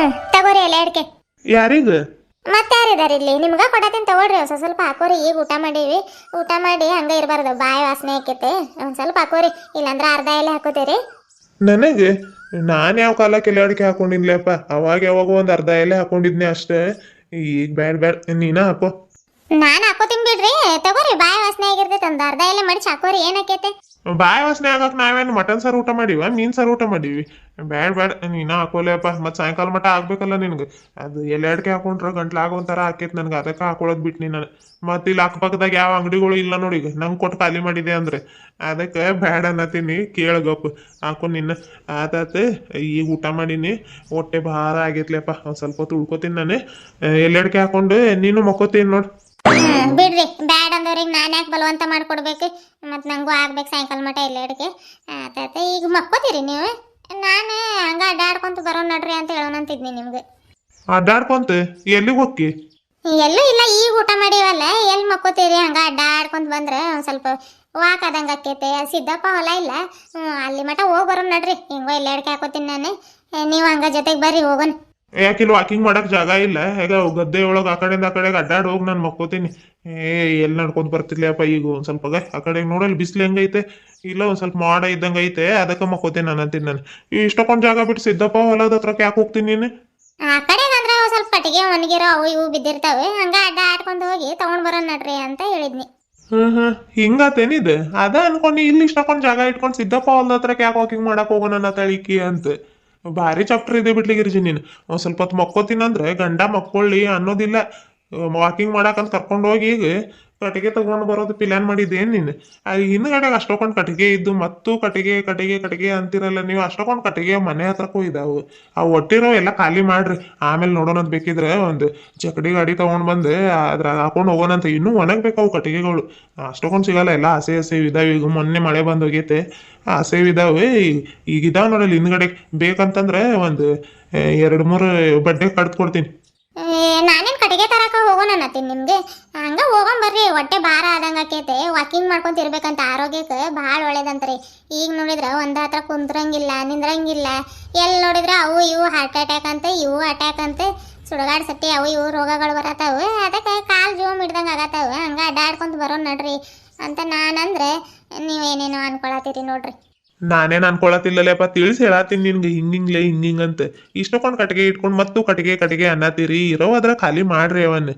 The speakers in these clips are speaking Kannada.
ಹ್ಮ್ ತಗೋರಿ ಎಲ್ಲ ಅಡಿಕೆ. ಯಾರಿಗ? ಮತ್ತೆ ಯಾರಿದಾರ ಇಲ್ಲಿ? ನಿಮ್ಗ ಕೊಡತೀನಿ ತಗೊಳ್ರಿ ಹೊಸ ಸ್ವಲ್ಪ ಹಾಕೋರಿ ಈಗ ಊಟ ಮಾಡೀವಿ. ಊಟ ಮಾಡಿ ಹಂಗ ಇರಬಾರ್ದು ಬಾಯಿ ವಾಸನೆ ಆಕೈತೆ. ಒಂದ್ ಸ್ವಲ್ಪ ಹಾಕೋರಿ ಇಲ್ಲಾಂದ್ರ ಅರ್ಧ ಎಲೆ ಹಾಕೋತೀರಿ. ನನಗೆ? ನಾನು ಯಾವ ಕಾಲಕ್ಕೆ ಎಲೆ ಅಡಿಕೆ ಹಾಕೊಂಡಿನ್ಲೇಪ್ಪ? ಅವಾಗ ಯಾವಾಗ ಒಂದು ಅರ್ಧ ಎಲೆ ಹಾಕೊಂಡಿದ್ನಿ ಅಷ್ಟೇ. ಈಗ ಬ್ಯಾಡ ಬ್ಯಾಡ ನೀನ ಹಾಕೋ. ನಾನ್ ಹಾಕೋತೀನಿ ಬಿಡ್ರಿ ತಗೋರಿ ಬಾಯಿ ವಾಸನೆ ಆಗಿರ್ತೈತೆ ಒಂದ್ ಅರ್ಧ ಎಲೆ ಮಡಿಚ್ ಹಾಕೋರಿ ಏನಾಕೈತೆ ಬಾಯಿ ವಾಸನೆ ಆಗಕ್ ನಾವೇನು ಮಟನ್ ಸರ್ ಊಟ ಮಾಡೀವ? ಮೀನ್ ಸರ್ ಊಟ ಮಾಡೀವಿ. ಬ್ಯಾಡ, ಬ್ಯಾಡ್. ನೀನು ಹಾಕೋಲೇಪ್ಪ. ಮತ್ತೆ ಸಾಯಂಕಾಲ ಮಟ ಆಗ್ಬೇಕಲ್ಲ ನಿನಗೆ. ಅದು ಎಲೆ ಅಡಿಕೆ ಹಾಕೊಂಡ್ರೆ ಗಂಟ್ಲಾಗ ಒಂಥರ ಹಾಕೈತೆ ನನ್ಗೆ. ಅದಕ್ಕೆ ಹಾಕೊಳ್ಳೋದು ಬಿಟ್ಟು ನಾನು. ಮತ್ತೆ ಇಲ್ಲಿ ಅಕ್ಕಪಕ್ಕದಾಗ ಯಾವ ಅಂಗಡಿಗಳು ಇಲ್ಲ ನೋಡಿ ಈಗ. ನಂಗೆ ಕೊಟ್ಟು ಖಾಲಿ ಮಾಡಿದೆ ಅಂದ್ರೆ. ಅದಕ್ಕೆ ಬ್ಯಾಡ ಅನ್ನತೀನಿ. ಕೇಳಗಪ್ಪ ಹಾಕೊ ನಿನ್ನ. ಆತಾತ, ಈಗ ಊಟ ಮಾಡೀನಿ. ಹೊಟ್ಟೆ ಭಾರ ಆಗೈತ್ಲೆಪ್ಪ. ಒಂದು ಸ್ವಲ್ಪ ಹೊತ್ತು ಉಳ್ಕೊತೀನಿ ನಾನು. ಎಲೆ ಅಡಿಕೆ ಹಾಕೊಂಡು ನೀನು ಮಕ್ಕೋತೀನಿ ನೋಡು. ಬಿಡ್ರಿ. ಬ್ಯಾಡ್ ಅಂದವ್ರಿಗೆ ನಾನು ಯಾಕೆ ಬಲವಂತ ಮಾಡ್ಕೊಡ್ಬೇಕು? ಮತ್ತು ನಂಗೂ ಆಗ್ಬೇಕು ಸಾಯಂಕಾಲ ಮಟ ಇಲ್ಲ ಅಡುಗೆ. ಈಗ ಮಕ್ಕೋತೀರಿ ನೀವು? ನಾನು ಹಂಗ ಅಡ್ಡಾಡ್ಕೊಂತ ಬರೋ ನಡ್ರಿ ಅಂತ ಹೇಳೋಣ ಅಂತಿದ್ನಿ ನಿಮ್ಗೆ. ಅಡ್ಡಾಡ್ಕೊಂತ? ಎಲ್ಲಿಗೆ ಹೋಗಿ ಎಲ್ಲೂ ಇಲ್ಲ ಈಗ ಊಟ ಮಾಡೀವಲ್ಲ. ಎಲ್ಲಿ ಮಕ್ಕೋತೀರಿ? ಹಂಗೆ ಅಡ್ಡಾಡ್ಕೊಂತ ಬಂದ್ರೆ ಒಂದು ಸ್ವಲ್ಪ ವಾಕ್ ಆದಂಗೆ ಆಕೈತೆ ಸಿದ್ದಪ್ಪ ಹೊಲ ಇಲ್ಲ. ಅಲ್ಲಿ ಮಟ ಹೋಗಿ ಬರೋಣ ನಡ್ರಿ. ಹಿಂಗೋ ಇಲ್ಲ ಅಡಿಕೆ ಹಾಕೋತೀನಿ ನಾನು. ನೀವು ಹಂಗ ಜೊತೆಗೆ ಬರ್ರಿ ಹೋಗೋಣ ಯಾಕಿಲ್ಲ ವಾಕಿಂಗ್ ಮಾಡಕ್ ಜಾಗ ಇಲ್ಲ. ಹೇಗ ಗದ್ದೆ ಒಳಗ ಆ ಕಡೆಯಿಂದ ಆ ಕಡೆಗೆ ಅಡ್ಡಾಡ್ ಹೋಗಿ ನಾನು ಮಕ್ಕೋತೀನಿ. ಏ ಎಲ್ಲಿ ನಡ್ಕೊಂಡ್ ಬರ್ತಿರ್ಲಿಯಪ್ಪ ಈಗ ಒಂದ್ ಸ್ವಲ್ಪ ಆ ಕಡೆ ನೋಡಲ್ ಬಿಸಿಲು ಹೆಂಗೈತೆ? ಇಲ್ಲ ಒಂದ್ ಸ್ವಲ್ಪ ಮಾಡ ಇದ್ದಂಗ ಐತೆ ಅದಕ್ಕೆ ಮಕ್ಕೋತೀನಿ ನಾನು ಅಂತೀನಿ ನಾನು. ಇಷ್ಟಕ್ಕೊಂದು ಜಾಗ ಬಿಟ್ಟು ಸಿದ್ದಪ್ಪ ಹೊಲದ ಹತ್ರಕ್ಕೆ ಯಾಕೆ ಹೋಗ್ತೀನಿ ನೀನು? ಆ ಕಡೆ ಅಂದ್ರೆ ಸ್ವಲ್ಪ ಕಟ್ಟಿಗೆ ಒಣಗಿರೋ ಅವು ಇವು ಬಿದ್ದಿರ್ತಾವೆ. ಹಂಗ ಅಡ್ಡ ಆಡ್ಕೊಂಡು ಹೋಗಿ ತಗೊಂಡ್ ಬರೋಣ ನಡ್ರಿ ಅಂತ ಹೇಳಿದ್ನಿ. ಹ್ಮ್ ಹ್ಮ್. ಹಿಂಗಾತೇನಿದು ಅದ ಅನ್ಕೊಂಡು ಇಲ್ಲಿ ಇಷ್ಟಕ್ಕೊಂದು ಜಾಗ ಇಟ್ಕೊಂಡು ಸಿದ್ದಪ್ಪ ಹೊಲದ ಹತ್ರಕ್ಕೆ ಯಾಕೆ ವಾಕಿಂಗ್ ಮಾಡಕ್ ಹೋಗೋಣ ತಳಿಕಿ ಅಂತ. ಭಾರಿ ಚಾಪ್ಟರ್ ಇದೆ ಬಿಡ್ಲಿಗಿರ್ಜಿ ನೀನು. ಒಂದ್ ಸ್ವಲ್ಪ ಹೊತ್ತು ಮಕ್ಕೋತೀನಿ ಅಂದ್ರೆ ಗಂಡ ಮಕ್ಕೊಳ್ಳಿ ಅನ್ನೋದಿಲ್ಲ. ವಾಕಿಂಗ್ ಮಾಡಕ್ಕಂತ ಕರ್ಕೊಂಡು ಹೋಗಿ ಈಗ ಕಟ್ಟಿಗೆ ತಗೊಂಡು ಬರೋದು ಪ್ಲಾನ್ ಮಾಡಿದ್ದೇನು ನೀನು? ಅದು ಹಿಂದ್ಗಡೆಗೆ ಅಷ್ಟೊಂದು ಕಟ್ಟಿಗೆ ಇದ್ದು ಮತ್ತು ಕಟ್ಟಿಗೆ ಕಟ್ಟಿಗೆ ಕಟ್ಟಿಗೆ ಅಂತಿರಲ್ಲ ನೀವು, ಅಷ್ಟೊಂದು ಕಟ್ಟಿಗೆ ಮನೆ ಹತ್ರಕ್ಕೂ ಇದಾವು. ಆ, ಒಟ್ಟಿರೋ ಎಲ್ಲ ಖಾಲಿ ಮಾಡ್ರಿ. ಆಮೇಲೆ ನೋಡೋಣ ಬೇಕಿದ್ರೆ ಒಂದು ಚಕಡಿ ಗಾಡಿ ತಗೊಂಡ್ ಬಂದು ಅದ್ರ ಹಾಕೊಂಡು ಹೋಗೋಣಂತ ಇನ್ನೂ ಒಣಗ್ಬೇಕು ಅವು ಕಟ್ಟಿಗೆಗಳು. ಅಷ್ಟೊಂದು ಸಿಗಲ್ಲ, ಎಲ್ಲ ಹಸೆ ಹಸೆ ಇದಾವೆ. ಈಗ ಮೊನ್ನೆ ಮಳೆ ಬಂದು ಹೋಗೈತೆ. ಹಸೆ ಇದಾವೆ. ಈಗ ಇದಾವ ನೋಡಲ್ಲಿ ಹಿಂದ್ಗಡೆ. ಬೇಕಂತಂದ್ರೆ ಒಂದು ಎರಡು, ಮೂರು ಬಡ್ಡೆ ಕಡ್ದು ಕೊಡ್ತೀನಿ. ಕಟ್ಟಿಗೆ ತರಕ ಹೋಗೋಣ ಅನ್ನತ್ತೀನಿ ನಿಮಗೆ. ಹಂಗೆ ಹೋಗೋಣ ಬರ್ರಿ, ಹೊಟ್ಟೆ ಭಾರ ಆದಂಗೆ ಆಕೈತೆ. ವಾಕಿಂಗ್ ಮಾಡ್ಕೊಂತ ಇರ್ಬೇಕಂತ ಆರೋಗ್ಯಕ್ಕೆ ಭಾಳ ಒಳ್ಳೇದಂತ್ರಿ. ಈಗ ನೋಡಿದ್ರೆ ಒಂದ ಹತ್ರ ಕುಂದ್ರಂಗಿಲ್ಲ ನಿಂದ್ರಂಗಿಲ್ಲ. ಎಲ್ಲಿ ನೋಡಿದ್ರೆ ಅವು ಇವು ಹಾರ್ಟ್ ಅಟ್ಯಾಕ್ ಅಂತ, ಇವು ಅಟ್ಯಾಕ್ ಅಂತ. ಸುಡಗಾಡ್ ಸತಿ ಅವು ಇವು ರೋಗಗಳು ಬರತಾವ. ಅದಕ್ಕೆ ಕಾಲು ಜೀವ ಹಿಡ್ದಂಗೆ ಆಗತ್ತಾವ ಹಂಗೆ ಅಡ್ಡಾಡ್ಕೊಂತ ಬರೋಣ ನಡ್ರಿ ಅಂತ ನಾನಂದ್ರೆ ನೀವೇನೇನೋ ಅನ್ಕೊಳತ್ತೀರಿ ನೋಡ್ರಿ. ನಾನೇನ್ ಅನ್ಕೊಳತಿಲ್ಲಲೇಪ್ಪ ತಿಳಿಸಿ ಹೇಳತ್ತೀನಿ ನಿನ್ಗೆ, ಹಿಂಗಿಂಗ್ಲೆ ಹಿಂಗಿಂಗ್ ಅಂತ ಇಷ್ಟಕ್ಕೊಂದು ಕಟ್ಟಿಗೆ ಇಟ್ಕೊಂಡು ಮತ್ತು ಕಟ್ಟಿಗೆ ಕಟ್ಟಿಗೆ ಅನ್ನತ್ತೀರಿ. ಇರೋ ಅದ್ರ ಖಾಲಿ ಮಾಡ್ರಿ ಅವನ್.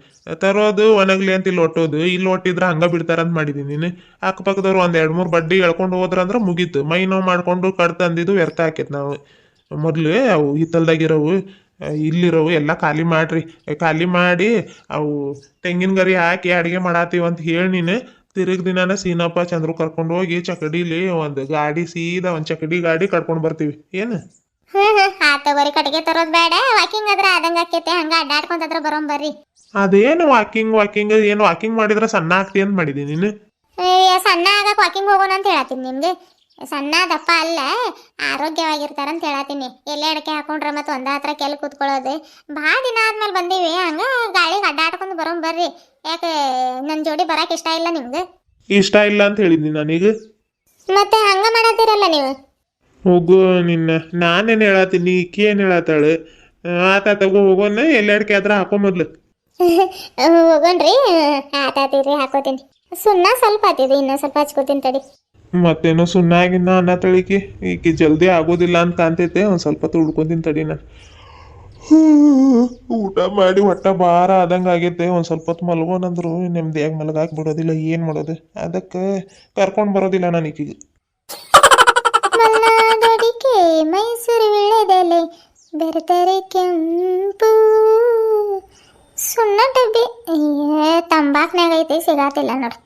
ತರೋದು ಒಣಗ್ಲಿ ಅಂತ ಇಲ್ಲಿ ಒಟ್ಟೋದು. ಇಲ್ಲಿ ಒಟ್ಟಿದ್ರೆ ಹಂಗ ಬಿಡ್ತಾರಂತ ಮಾಡಿದೀನಿ ನೀನು. ಅಕ್ಕಪಕ್ಕದವ್ರು ಒಂದು ಎರಡು ಮೂರು ಬಡ್ಡಿ ಎಳ್ಕೊಂಡು ಹೋದ್ರಂದ್ರ ಮುಗೀತು. ಮೈ ನೋವು ಮಾಡ್ಕೊಂಡು ಕಡ್ ತಂದಿದ್ದು ವ್ಯರ್ಥ ಆಕೈತ್ ನಾವು. ಮೊದ್ಲು ಅವು ಹಿತ್ತಲ್ದಾಗಿರೋವು, ಇಲ್ಲಿರೋವು ಎಲ್ಲ ಖಾಲಿ ಮಾಡ್ರಿ. ಖಾಲಿ ಮಾಡಿ ಅವು ತೆಂಗಿನ ಗರಿ ಹಾಕಿ ಅಡಿಗೆ ಮಾಡತ್ತೀವಿ ಅಂತ ಹೇಳಿ ನೀನು. ತಿರುಗ್ ದಿನಾನ ಸೀನಪ್ಪ ಚಂದ್ರು ಕರ್ಕೊಂಡು ಹೋಗಿ ಚಕಡಿಲಿ ಒಂದು ಗಾಡಿ ಸೀದಾ ಒಂದ್ ಚಕಡಿ ಗಾಡಿ ಕರ್ಕೊಂಡು ಬರ್ತೀವಿ. ಏನು? ಹ್ಮ್ ಹ್ಮ್ ಆ ತಗೋರಿ ಕಟ್ಟಿಗೆ ತರೋದ್ ಬೇಡ. ವಾಕಿಂಗ್ ಆದ್ರ ಆದಂಗ ಆಕೈತೆ ಹಂಗ ಅಡ್ಡಾಡ್ಕೊಂತಾದ್ರ ಬರೋಣ ಬರ್ರಿ. ಅದೇನು ವಾಕಿಂಗ್ ವಾಕಿಂಗ್ ಏನು ವಾಕಿಂಗ್ ಮಾಡಿದ್ರೆ ಸಣ್ಣ ಆಗ್ತಿ ಅಂತ ಮಾಡಿದೀನಿ ನೀನು? ಏ, ಸಣ್ಣ ಆಗಕ್ ವಾಕಿಂಗ್ ಹೋಗೋಣ ಅಂತ ಹೇಳತ್ತೀನಿ ನಿಮ್ಗೆ. ಸಣ್ಣ ದಪ್ಪ ಅಲ್ಲ ಆರೋಗ್ಯವಾಗಿರ್ತಾರ ಅಂತ ಹೇಳತ್ತೀನಿ. ಎಲ್ಲೇ ಅಡಕೆ ಹಾಕೊಂಡ್ರ ಮತ್ತೆ ಒಂದ ಹತ್ರ ಕೆಲ್ ಕೂತ್ಕೊಳ್ಳೋದು. ಭಾಳ ದಿನ ಆದ್ಮೇಲೆ ಬಂದೀವಿ. ಹಂಗ ಗಾಳಿಗೆ ಅಡ್ಡಾಡ್ಕೊಂಡು ಬರೋಣ ಬರ್ರಿ. ಯಾಕೆ ನನ್ನ ಜೋಡಿ ಬರಕ್ ಇಷ್ಟ ಇಲ್ಲ ನಿಮ್ಗೆ? ಇಷ್ಟ ಇಲ್ಲ ಅಂತ ಹೇಳಿದ್ನಿ ನನಗೆ. ಮತ್ತೆ ಹಂಗ ಮಾಡತ್ತೀರಲ್ಲ ನೀವು? ಹೋಗು ನಿನ್ನ. ನಾನೇನು ಹೇಳತ್ತೀನಿ ಈಕಿ ಏನು ಹೇಳತ್ತಾಳೆ ಆತ ತಗೋ ಹೋಗೋಣ ಎಲ್ಲೆಡ್ಕೆ ಆದ್ರೆ ಹಾಕೋ ಮೊದ್ಲು. ಹೋಗೋಣ್ರಿ ಆತಾತೀರಿ ಹಾಕೋತೀನಿ. ಸುಣ್ಣ ಸ್ವಲ್ಪ ಆತಿದೆ ಇನ್ನೂ ಸ್ವಲ್ಪ ಹಚ್ಕೋತೀನಿ ತಡಿ. ಮತ್ತೇನೋ ಸುಣ್ಣಾಗಿನ್ನ ಅನ್ನ ತಳಿಕೆ ಈಕೆ ಜಲ್ದಿ ಆಗೋದಿಲ್ಲ ಅಂತ ಕಾಣ್ತೈತೆ ಒಂದು ಸ್ವಲ್ಪ ತುಡ್ಕೊಂತೀನಿ ತಡಿ ನಾನು. ಊಟ ಮಾಡಿ ಹೊಟ್ಟ ಭಾರ ಆದಂಗೆ ಆಗೈತೆ. ಒಂದು ಸ್ವಲ್ಪ ಹೊತ್ತು ಮಲ್ಗೋನಂದ್ರು ನೆಮ್ಮದಿಯಾಗಿ ಮಲಗಾಕ್ ಬಿಡೋದಿಲ್ಲ, ಏನು ಮಾಡೋದು? ಅದಕ್ಕೆ ಕರ್ಕೊಂಡು ಬರೋದಿಲ್ಲ ನಾನು ಈಕಿಗೆ. ಮೈಸೂರು ವಿಳೆದೆಲೆ ಬರ್ತಾರೆ ಕೆಂಪು. ಸುಣ್ಣ ಡಬ್ಬಿ ತಂಬಾಕ್ನಾಗ ಐತಿ ಸಿಗಾತಿಲ್ಲ ನೋಡ್ರಿ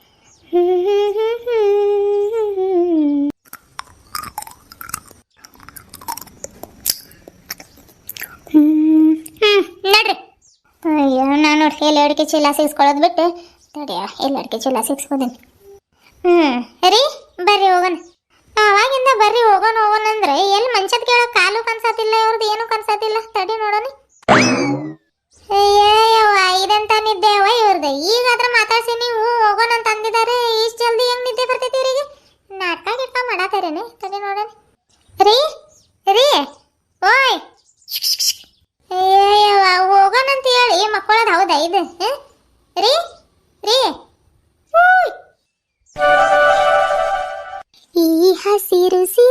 ಹ್ಮ್ ನೋಡ್ರಿ ಅಯ್ಯೋ, ನಾನು ನೋಡಿ ಎಲ್ಲಿ ಅಡಿಕೆ ಚೀಲ ಸಿಗಿಸ್ಕೊಳ್ಳೋದು ಬಿಟ್ಟು. ತಡಿಯ ಎಲ್ಲಿ ಅಡಿಕೆ ಚೀಲ ಸಿಗಿಸ್ಕೋತೀನಿ. ಹ್ಞೂ ರೀ, ಬರ್ರಿ ಹೋಗೋಣ. ಅವಾಗಿಂದ ಬರ್ರಿ ಹೋಗೋಣ ಹೋಗೋಣ ಅಂದ್ರೆ ಎಲ್ಲಿ ಮಂಚದ ಕೇಳೋ ಕಾಲು ಕನ್ಸಾತಿಲ್ಲ ಇವ್ರದ್ದು ಏನು ಕನ್ಸಾತಿಲ್ಲ ತಡಿ ನೋಡೋಣ. ಅಯ್ಯವ್ವ ಇದಂತ ನಿದ್ದೆ ಅವ ಇವ್ರದ್ದು ಈಗಾದ್ರ ಮಾತಾಡ್ಸಿ ನೀವು ಹೋಗೋಣ ಅಂತ ಅಂದಿದ್ದಾರೆ. ಇಷ್ಟು ಜಲ್ದಿ ಹೆಂಗ್ ನಿದ್ದೆ ಬರ್ತೈತಿ ಇವರಿಗೆ? ನಾಟಕ ಗಿಟ್ಕ ಮಾಡಾತಾರೇನೆ ತಡಿ ನೋಡೋಣ. ರೀ ರೀ, ಓಯ್. ಅಯ್ಯ ಇದು ಹ? ರೀ ರೀ. ಈ ಹಸಿರು ಸಿರಿಯಲಿ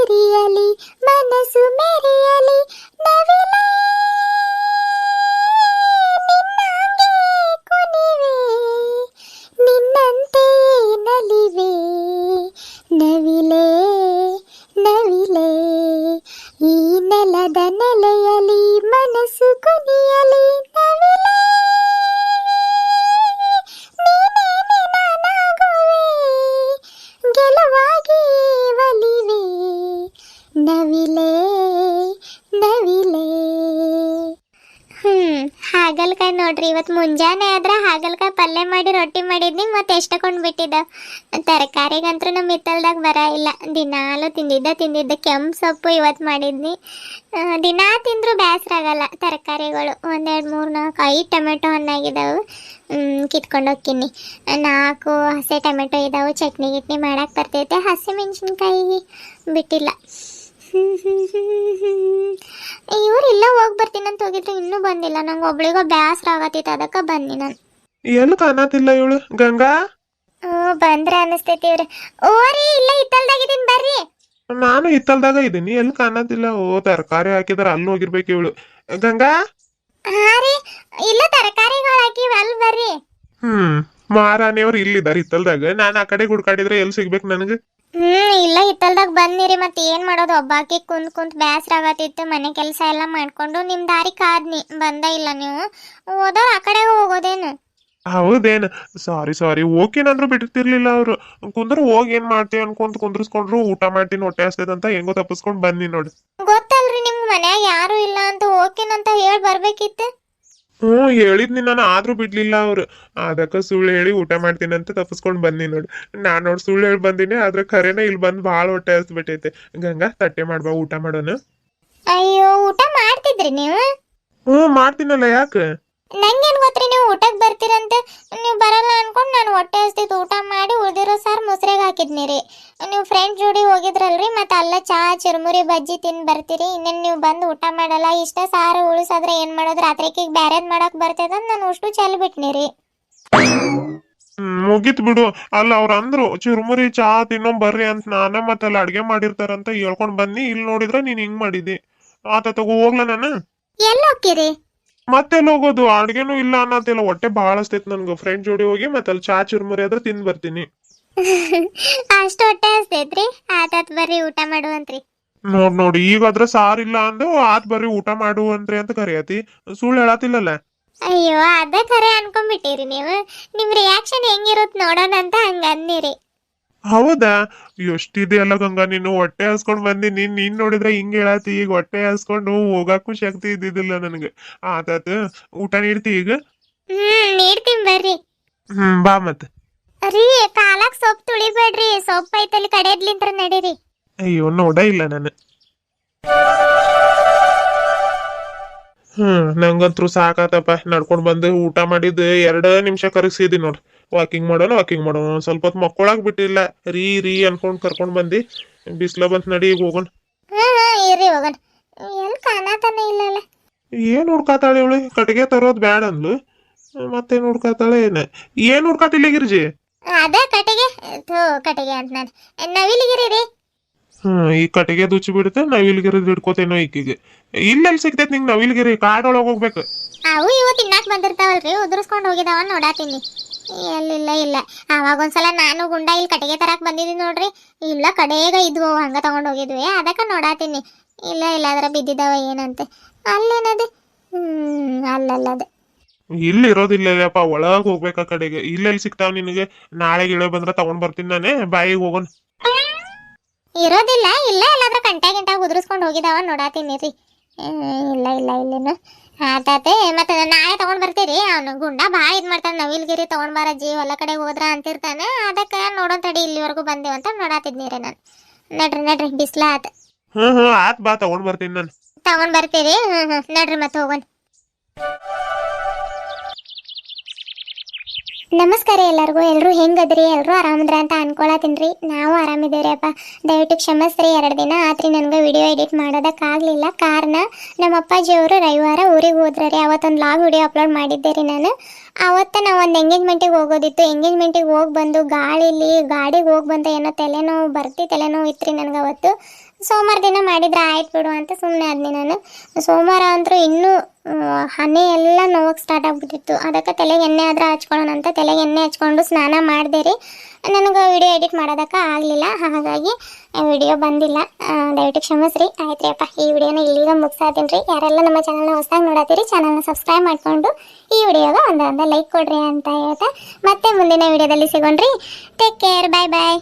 ನವಿಲೆ ನವಿಲೆ. ಹ್ಮ್, ಹಾಗಲ್ಕಾಯಿ ನೋಡ್ರಿ ಇವತ್ತು ಮುಂಜಾನೆ ಆದ್ರೆ ಹಾಗಲ್ಕಾಯಿ ಪಲ್ಯ ಮಾಡಿ, ರೊಟ್ಟಿ ಮಾಡಿದ್ನಿ, ಮತ್ತೆ ಎಷ್ಟಕೊಂಡ್ ಬಿಟ್ಟಿದ್ದ. ತರಕಾರಿಗಂತೂ ನಮ್ಮ ಹಿತ್ತಲ್ದಾಗ ಬರ ಇಲ್ಲ. ದಿನಾಲು ತಿಂದಿದ್ದ ತಿಂದಿದ್ದ ಕೆಂಪು ಸೊಪ್ಪು ಇವತ್ತು ಮಾಡಿದ್ನಿ. ದಿನಾ ತಿಂದ್ರು ಬೇಸರ ಆಗಲ್ಲ ತರಕಾರಿಗಳು. ಒಂದೆರಡು, ಮೂರು, ನಾಲ್ಕು, ಐದು ಟೊಮೆಟೊ ಹಣ್ಣಾಗಿದ್ದಾವೆ ಕಿತ್ಕೊಂಡು ಹೋಗ್ತೀನಿ ನಾಲ್ಕು ಹಸಿ ಟೊಮೆಟೊ ಇದ್ದಾವೆ ಚಟ್ನಿ ಗಿಟ್ನಿ ಮಾಡೋಕೆ ಬರ್ತೈತೆ. ಹಸಿ ಮೆಣಸಿನ್ಕಾಯಿ ಬಿಟ್ಟಿಲ್ಲ. ಇವ್ರು ಇಲ್ಲ ಹೋಗಿ ಬರ್ತೀನಿ ಅಂತ ಹೋಗಿದ್ರು ಇನ್ನೂ ಬಂದಿಲ್ಲ. ನಂಗೆ ಒಬ್ಳಿಗೋ ಬ್ಯಾಸರ ಆಗತ್ತಿತ್ತು ಅದಕ್ಕೆ ಬನ್ನಿ ನಾನು. ಎಲ್ಲಿ ಕಾಣತಿಲ್ಲ ಇವಳು? ಗಂಗಾ? ಹ್ಞೂ ಬಂದ್ರೆ ಅನಿಸ್ತೈತಿ ಇವ್ರೆ. ಓರಿ ಇಲ್ಲ ಹಿತ್ತಲ್ದಾಗಿದ್ದೀನಿ ಬರ್ರಿ. ನಾನು ಹಿತ್ತಲ್ದಾಗ ಇದ್ದೀನಿ ಎಲ್ಲಿ ಕಾಣತಿಲ್ಲ ಓ ತರಕಾರಿ ಹಾಕಿದಾರ ಅಲ್ಲಿ ಹೋಗಿರ್ಬೇಕು ಇವಳು. ಗಂಗಾ? ಹಾ ರೀ. ಇಲ್ಲ ತರಕಾರಿಗಳು ಹಾಕಿ ಅಲ್ಲಿ ಬರ್ರಿ. ಹ್ಮ್ ಮಾರಾಣಿಯವ್ರು ಇಲ್ಲಿದ್ದಾರೆ ಹಿತ್ತಲ್ದಾಗ. ನಾನು ಆ ಕಡೆ ಹುಡ್ಕಾಡಿದ್ರೆ ಎಲ್ಲಿ ಸಿಗ್ಬೇಕು ನನಗೆ? ಹ್ಮ್ ಇಲ್ಲ ಹಿತ್ತಲ್ದಾಗ ಬಂದಿರಿ ಮತ್ತೆ ಏನ್ ಮಾಡೋದು? ಒಬ್ಬಾಕಿ ಕುಂತ್ ಕುಂತ್ ಬ್ಯಾಸ್ರ ಆಗತ್ತಿತ್ತು ಮನೆ ಕೆಲಸ ಎಲ್ಲ ಮಾಡ್ಕೊಂಡು ನಿಮ್ ದಾರಿ ಕಾದ್ನಿ ಬಂದ ಇಲ್ಲ ನೀವು. ಹೋದ ಆ ಕಡೆ ಹೋಗೋದೇನು? ಹೌದೇನ್? ಸಾರಿ ಸಾರಿ ಓಕೆನಂದ್ರು ಬಿಡ್ತಿರ್ಲಿಲ್ಲ ಅವ್ರು. ಕುಂದ್ರು ಹೋಗಿ ಏನ್ ಮಾಡ್ತೀವಿ ಅನ್ಕೊಂತ ಕುಂದ್ರಸ್ಕೊಂಡ್ರು ಊಟ ಮಾಡ್ತೀನಿ ಹೊಟ್ಟೆ ಹಸ್ತದಂತ ಹೆಂಗೋ ತಪ್ಪಿಸ್ಕೊಂಡ್ ಬಂದಿ ನೋಡಿ. ಗೊತ್ತಲ್ರಿ ನಿಮ್ ಮನ್ಯಾಗ ಯಾರು ಇಲ್ಲ ಅಂತ ಓಕೆನಂತ ಹೇಳಿ ಬರ್ಬೇಕಿತ್ತು. ಹ್ಞೂ ಹೇಳಿದ್ನಿ ನಾನು ಆದ್ರೂ ಬಿಡ್ಲಿಲ್ಲ ಅವ್ರು. ಅದಕ್ಕ ಸುಳ್ಳು ಹೇಳಿ ಊಟ ಮಾಡ್ತೀನಿ ಅಂತ ತಪ್ಪಿಸ್ಕೊಂಡ್ ಬಂದಿ ನೋಡಿ. ನಾನ್ ನೋಡಿ ಸುಳ್ಳು ಹೇಳಿ ಬಂದಿನಿ ಆದ್ರೆ ಖರೇನ ಇಲ್ಲಿ ಬಂದ್ ಭಾಳ ಹೊಟ್ಟೆ ಹಸ್ಬಿಟ್ಟೈತೆ. ಗಂಗಾ ತಟ್ಟೆ ಮಾಡ್ಬಾ ಊಟ ಮಾಡೋಣ. ಅಯ್ಯೋ ಊಟ ಮಾಡ್ತಿದ್ರಿ ನೀವು? ಹ್ಞೂ ಮಾಡ್ತೀನಲ್ಲ ಯಾಕೆ? ನಂಗೇನ್ ಗೊತ್ತ್ರಿ ನೀವು ಊಟಕ್ಕೆ ಬರ್ತೀರಂತೆ ನೀವು ಬರಲ್ಲ ಅನ್ಕೊಂಡು ನಾನು ಹೊಟ್ಟೆ ಹಸ್ತಿತ್ತು. ಊಟ ಮಾಡಿ ಉಳಿದಿರೋ ಸಾರ್ ಮೊಸರೆಗೆ ಹಾಕಿದ್ನಿ ರೀ. ನೀವು ಫ್ರೆಂಡ್ ಜೋಡಿ ಹೋಗಿದ್ರಲ್ರಿ ಮತ್ತೆ ಅಲ್ಲ ಚಹಾ ಚುರುಮುರಿ ಬಜ್ಜಿ ತಿಂದು ಬರ್ತೀರಿ. ಇನ್ನೇನು ನೀವು ಬಂದು ಊಟ ಮಾಡಲ್ಲ ಇಷ್ಟ ಸಾರು ಉಳಿಸಾದ್ರೆ ಏನು ಮಾಡೋದು? ರಾತ್ರಿಕಿಗೆ ಬ್ಯಾರೇದ್ ಮಾಡೋಕೆ ಬರ್ತೈತೆ ಅಂತ ನಾನು ಅಷ್ಟು ಚೆಲ್ ಬಿಟ್ನಿ ರೀ. ಮುಗಿತ್ ಬಿಡು. ಅಲ್ಲ ಅವ್ರ ಅಂದ್ರು ಚುರುಮುರಿ ಚಹಾ ತಿನ್ನೋ ಬರ್ರಿ ಅಂತ ನಾನ ಮತ್ತೆ ಅಲ್ಲಿ ಅಡ್ಗೆ ಮಾಡಿರ್ತಾರಂತ ಹೇಳ್ಕೊಂಡ್ ಬನ್ನಿ ಇಲ್ಲಿ ನೋಡಿದ್ರೆ ನೀನ್ ಹಿಂಗ್ ಮಾಡಿದಿ. ಆತ ತಗೋ ಹೋಗ್ಲ ನಾನು? ಎಲ್ಲಿ ಹೋಗ್ತೀರಿ? ಮತ್ತೆಲ್ಲಿ ಹೋಗೋದು ಅಡ್ಗೆನೂ ಇಲ್ಲ ಅನ್ನತ್ತಿಲ್ಲ ಹೊಟ್ಟೆ ಹಸ್ತೈತ್ ನನ್ಗೆ. ಫ್ರೆಂಡ್ ಜೋಡಿ ಹೋಗಿ ಮತ್ತೆ ಅಲ್ಲಿ ಚಾ ಚುರ್ಮುರಿ ಆದ್ರೆ ತಿಂದ್ ಬರ್ತೀನಿ. ಅಷ್ಟು ಹೊಟ್ಟೆ ಹಸ್ತೈತ್ರಿ? ಆತಾತ್ ಬರ್ರಿ ಊಟ ಮಾಡುವಂತ್ರಿ. ನೋಡ್ ನೋಡಿ ಈಗಾದ್ರೆ ಸಾರಿಲ್ಲ ಅಂದು ಆತ್ ಬರ್ರಿ ಊಟ ಮಾಡುವಂತ್ರಿ ಅಂತ ಕರಿಯತಿ. ಸುಳ್ಳು ಹೇಳತಿಲ್ಲಲ್ಲ? ಅಯ್ಯೋ ಅದೇ ಕರೆ ಅನ್ಕೊಂಡ್ಬಿಟ್ಟಿರಿ ನೀವು. ನಿಮ್ ರಿಯಾಕ್ಷನ್ ಹೆಂಗಿರುತ್ತೆ ನೋಡೋಣ ಅಂತ ಹಂಗ ಅಂದಿರಿ ಹೌದಾ? ಎಷ್ಟಿದೆಯಲ್ಲ ಗಂಗಾ ನೀನು ಹೊಟ್ಟೆ ಹಾಸ್ಕೊಂಡ್ ಬಂದಿ ನೀನ್ ನೋಡಿದ್ರೆ ಹಿಂಗ್ ಹೇಳತಿ ಈಗ ಹೊಟ್ಟೆ ಹಸ್ಕೊಂಡು ಹೋಗಾಕು ಶಕ್ತಿ ಇದ್ದಿದ್ದಿಲ್ಲ ನನಗೆ. ಆತಾತ ಊಟ ನೀಡ್ತಿ ಈಗ? ಹ್ಮ್ ನೀಡ್ತೀನಿ ಬರ್ರಿ. ಹ್ಮ್ ಬಾ ಮತ್ ರೀ ಕಾಲಕ್ ಸೊಪ್ಪು ತುಳಿಬೇಡ್ರಿ. ಸೊಪ್ಪು ಐತಲ್ಲಿ ಕಡೆದ್ಲಿಂತ್ರ ನಡೀರಿ. ಅಯ್ಯೋ ನೋಡ ಇಲ್ಲ ನಾನು. ಹ್ಮ್ ನಂಗಂತ್ರು ಸಾಕಾತಪ್ಪ. ನಡ್ಕೊಂಡ್ ಬಂದು ಊಟ ಮಾಡಿದ್ದು ಎರಡ ನಿಮಿಷ ಕರಗಿಸಿದಿ ನೋಡ್ ವಾಕಿಂಗ್ ಮಾಡೋಣ ವಾಕಿಂಗ್ ಮಾಡೋಣ. ಒಂದ್ ಸ್ವಲ್ಪ ಹೊತ್ತು ಮಕ್ಕೊಳಕ್ ಬಿಟ್ಟಿಲ್ಲ ರೀ ರೀ ಅನ್ಕೊಂಡ್ ಕರ್ಕೊಂಡ್ ಬಂದಿ. ಬಿಸ್ಲ ಬಂತು ನಡಿ ಈಗ ಹೋಗೋಣ. ಇರ್ರಿ ಹೋಗೋಣ. ಎಲ್ಲಿ ಕಾಣತಾನೆ ಇಲ್ಲಲ್ಲ. ಏನ್ ಹುಡ್ಕಾತಾಳೆ ಇವಳು? ಕಟ್ಟಿಗೆ ತರೋದ್ ಬ್ಯಾಡ ಅಂದ್ಲು. ಮತ್ತೇನ್ ಹುಡ್ಕಾತಾಳೆ ಏನ? ಏನ್ ಹುಡ್ಕಾತಿಲ್ಲ ಗಿರಿಜಿ? ಅದೇ ಕಟ್ಟಿಗೆ. ಥೂ ಕಟ್ಟಿಗೆ ಅಂತ ನಾನು. ನವಿಲಿಗಿರಿ ರೀ. ಹ್ಮ್ ಈ ಕಟ್ಟಿಗೆ ದುಚ್ಚಿ ಬಿಡುತ್ತೆ ನವಿಲ್ಗಿರಿ ಹಿಡ್ಕೋತೇನೋ ಈಕಿಗೆ. ಇಲ್ಲೆಲ್ಲಿ ಸಿಗ್ತೈತಿ ನಿಂಗ್ ನವಿಲ್ಗಿರಿ? ಕಾಡೊಳಗೆ ಹೋಗ್ಬೇಕು. ಅವು ಇವು ತಿನ್ನಾಕ್ ಬಂದಿರ್ತಾವಲ್ರಿ. ಉದುರಿಸ್ಕೊಂಡು ಹೋಗಿದಾವ ನೋಡಾತೀನಿ. ಎಲ್ಲಿಲ್ಲ ಇಲ್ಲ. ಅವಾಗ ಒಂದ್ಸಲ ನಾನು ಗುಂಡ ಇಲ್ಲಿ ಕಟ್ಟಿಗೆ ತರಕ್ ಬಂದಿದ್ದೀನಿ ನೋಡ್ರಿ. ಇಲ್ಲ ಕಡೆಗ ಇದ್ವು ಹಂಗ ತಗೊಂಡ್ ಹೋಗಿದ್ವಿ. ಅದಕ್ಕೆ ನೋಡಾತೀನಿ. ಇಲ್ಲ ಇಲ್ಲ ಅದ್ರ ಬಿದ್ದಿದಾವ ಏನಂತೆ. ಅಲ್ಲೇನದೆ? ಹ್ಮ್ ಅಲ್ಲಲ್ಲದೆ. ಇಲ್ಲಿ ಇರೋದಿಲ್ಲಪ್ಪ ಒಳಗ್ ಹೋಗ್ಬೇಕ ಕಡೆಗೆ. ಇಲ್ಲೆಲ್ಲಿ ಸಿಗ್ತಾವ ನಿನಗೆ. ನಾಳೆ ಗಿಳೆ ಬಂದ್ರ ತಗೊಂಡ್ ಬರ್ತೀನಿ ನಾನೇ. ಬಾಯಿಗೆ ಹೋಗೋಣ. ಇರೋದಿಲ್ಲ ಇಲ್ಲ ಎಲ್ಲಾದ್ರೂ ಕಂಟೆ ಗಿಂಟ ಉದುರಿಸ್ಕೊಂಡು ಹೋಗಿದಾವ ನೋಡಾತೀನಿ ರೀ. ಇಲ್ಲ ಇಲ್ಲ ಇಲ್ಲೇನು. ಆತಾತೆ ಮತ್ತೆ ನಾಳೆ ತಗೊಂಡ್ ಬರ್ತೀರಿ? ಅವನು ಗುಂಡ ಭಾಳ ಇದ್ ಮಾಡ್ತಾನೆ. ನವಿಲ್ಗಿರಿ ತಗೊಂಡ್ ಬಾರಜ್ಜಿ ಹೊಲ ಕಡೆ ಹೋದ್ರ ಅಂತಿರ್ತಾನೆ. ಅದಕ್ಕೆ ನೋಡೋನ್ ತಡಿ ಇಲ್ಲಿವರೆಗೂ ಬಂದೇವಂತ ನೋಡಾತಿದ್ನಿರಿ ನಾನು. ನಡ್ರಿ ನಡ್ರಿ ಬಿಸ್ಲ ಆತ ಹ್ಮ್ ಹ್ಮ್ ಆತ್ ಬಾ ತಗೊಂಡ್ ಬರ್ತೀನಿ ನಾನು. ತಗೊಂಡ್ ಬರ್ತೀರಿ? ಹ್ಮ್ ಹ್ಮ್ ನಡ್ರಿ ಮತ್ತೆ ಹೋಗೋಣ. ನಮಸ್ಕಾರ ಎಲ್ಲರಿಗೂ. ಎಲ್ಲರೂ ಹೆಂಗದ್ರಿ? ಎಲ್ಲರೂ ಆರಾಮದ್ರ ಅಂತ ಅನ್ಕೊಳತೀನ್ರಿ ನಾವು ಆರಾಮಿದ್ದೇವ್ರಿ ಅಪ್ಪ. ದಯವಿಟ್ಟು ಕ್ಷಮಿಸ್ರಿ. ಎರಡು ದಿನ ಆತ್ರಿ ನನಗೆ ವಿಡಿಯೋ ಎಡಿಟ್ ಮಾಡೋದಕ್ಕಾಗಲಿಲ್ಲ ಕಾರಣ ನಮ್ಮ ಅಪ್ಪಾಜಿಯವರು ರವಿವಾರ ಊರಿಗೆ ಹೋದ್ರಿ ಅವತ್ತೊಂದು ಲಾಗ್ ವಿಡಿಯೋ ಅಪ್ಲೋಡ್ ಮಾಡಿದ್ದೆ ರೀ ನಾನು. ಅವತ್ತು ನಾವು ಒಂದು ಎಂಗೇಜ್ಮೆಂಟಿಗೆ ಹೋಗೋದಿತ್ತು. ಎಂಗೇಜ್ಮೆಂಟಿಗೆ ಹೋಗಿ ಬಂದು ಗಾಳಿಲಿ, ಗಾಡಿಗೆ ಹೋಗಿ ಬಂದ ಏನೋ ತಲೆನೋವು, ಬರ್ತಿ ತಲೆನೋವು ಇತ್ತು ರೀ ನನಗೆ ಅವತ್ತು. ಸೋಮವಾರ ದಿನ ಮಾಡಿದ್ರೆ ಆಯ್ತು ಬಿಡು ಅಂತ ಸುಮ್ಮನೆ ಆದ್ನಿ ನಾನು. ಸೋಮವಾರ ಅಂತೂ ಇನ್ನೂ ಹನಿ ಎಲ್ಲ ನೋವಕ್ಕೆ ಸ್ಟಾರ್ಟ್ ಆಗ್ಬಿಟ್ಟಿತ್ತು. ಅದಕ್ಕೆ ತಲೆಗೆ ಎಣ್ಣೆ ಆದ್ರೆ ಹಚ್ಕೊಳ್ಳೋಣ ಅಂತ ತಲೆಗೆ ಎಣ್ಣೆ ಹಚ್ಕೊಂಡು ಸ್ನಾನ ಮಾಡಿದೆ ರೀ. ನನಗೆ ವಿಡಿಯೋ ಎಡಿಟ್ ಮಾಡೋದಕ್ಕೆ ಆಗಲಿಲ್ಲ, ಹಾಗಾಗಿ ವಿಡಿಯೋ ಬಂದಿಲ್ಲ. ದಯವಿಟ್ಟು ಕ್ಷಮಿಸ್ರಿ. ಆಯ್ತು ಅಪ್ಪ ಈ ವಿಡಿಯೋನ ಇಲ್ಲಿಗ ಮುಗಿಸಾತೀನಿ ರೀ. ಯಾರೆಲ್ಲ ನಮ್ಮ ಚಾನಲ್ನ ಹೊಸದಾಗಿ ನೋಡತ್ತೀರಿ ಚಾನಲ್ನ ಸಬ್ಸ್ಕ್ರೈಬ್ ಮಾಡಿಕೊಂಡು ಈ ವಿಡಿಯೋಗೆ ಒಂದು ಒಂದು ಲೈಕ್ ಕೊಡ್ರಿ ಅಂತ ಹೇಳ್ತಾ ಮತ್ತೆ ಮುಂದಿನ ವಿಡಿಯೋದಲ್ಲಿ ಸಿಗೋಣ್ರಿ. ಟೇಕ್ ಕೇರ್ ಬಾಯ್ ಬಾಯ್